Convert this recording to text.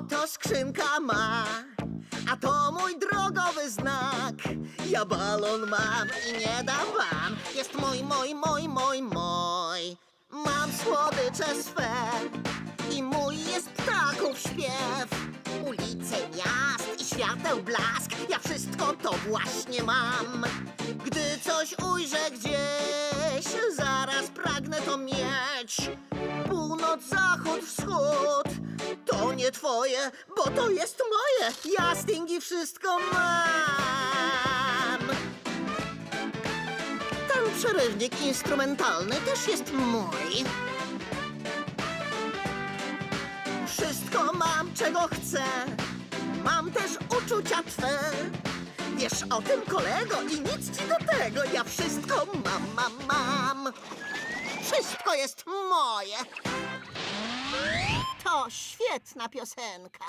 Oto skrzynka ma, a to mój drogowy znak. Ja balon mam i nie dam wam. Jest mój, mój, mój, mój, mój. Mam słodycze swe i mój jest ptaków śpiew. Ulice miast i świateł blask, ja wszystko to właśnie mam. Gdy coś ujrzę gdzieś, zaraz pragnę to mieć. Twoje, bo to jest moje. Ja Stingi wszystko mam. Ten przerywnik instrumentalny też jest mój. Wszystko mam, czego chcę. Mam też uczucia twe. Wiesz o tym, kolego, i nic ci do tego. Ja wszystko mam, mam, mam. Wszystko jest moje. Świetna piosenka.